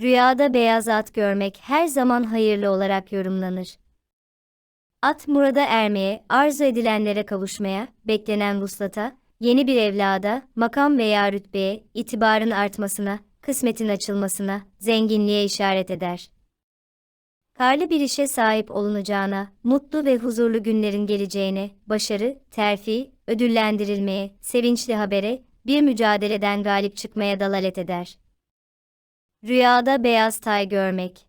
Rüyada beyaz at görmek her zaman hayırlı olarak yorumlanır. At murada ermeye, arzu edilenlere kavuşmaya, beklenen vuslata, yeni bir evlada, makam veya rütbeye, itibarın artmasına, kısmetin açılmasına, zenginliğe işaret eder. Karlı bir işe sahip olunacağına, mutlu ve huzurlu günlerin geleceğine, başarı, terfi, ödüllendirilmeye, sevinçli habere, bir mücadeleden galip çıkmaya dalalet eder. Rüyada beyaz tay görmek.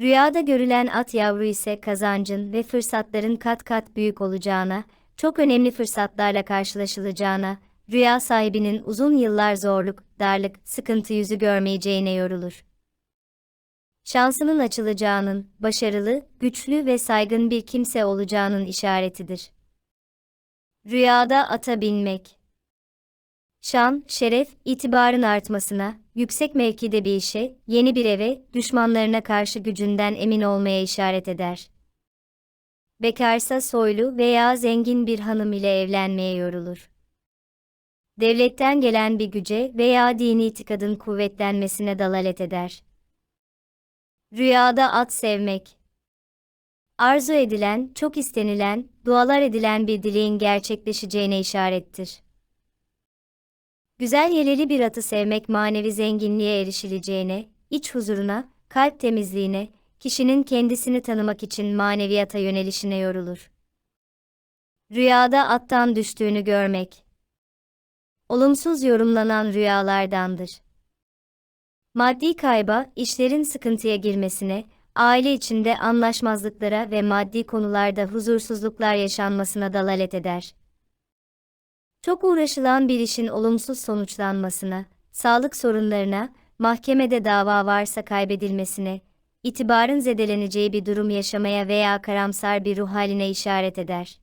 Rüyada görülen at yavru ise kazancın ve fırsatların kat kat büyük olacağına, çok önemli fırsatlarla karşılaşılacağına, rüya sahibinin uzun yıllar zorluk, darlık, sıkıntı yüzü görmeyeceğine yorulur. Şansının açılacağının, başarılı, güçlü ve saygın bir kimse olacağının işaretidir. Rüyada ata binmek Şan, şeref, itibarın artmasına, yüksek mevkide bir işe, yeni bir eve, düşmanlarına karşı gücünden emin olmaya işaret eder. Bekarsa soylu veya zengin bir hanım ile evlenmeye yorulur. Devletten gelen bir güce veya dini itikadın kuvvetlenmesine dalalet eder. Rüyada at sevmek Arzu edilen, çok istenilen, dualar edilen bir dileğin gerçekleşeceğine işarettir. Güzel yeleli bir atı sevmek manevi zenginliğe erişileceğine, iç huzuruna, kalp temizliğine, kişinin kendisini tanımak için maneviyata yönelişine yorulur. Rüyada attan düştüğünü görmek. Olumsuz yorumlanan rüyalardandır. Maddi kayba, işlerin sıkıntıya girmesine, aile içinde anlaşmazlıklara ve maddi konularda huzursuzluklar yaşanmasına dalalet eder. Çok uğraşılan bir işin olumsuz sonuçlanmasına, sağlık sorunlarına, mahkemede dava varsa kaybedilmesine, itibarın zedeleneceği bir durum yaşamaya veya karamsar bir ruh haline işaret eder.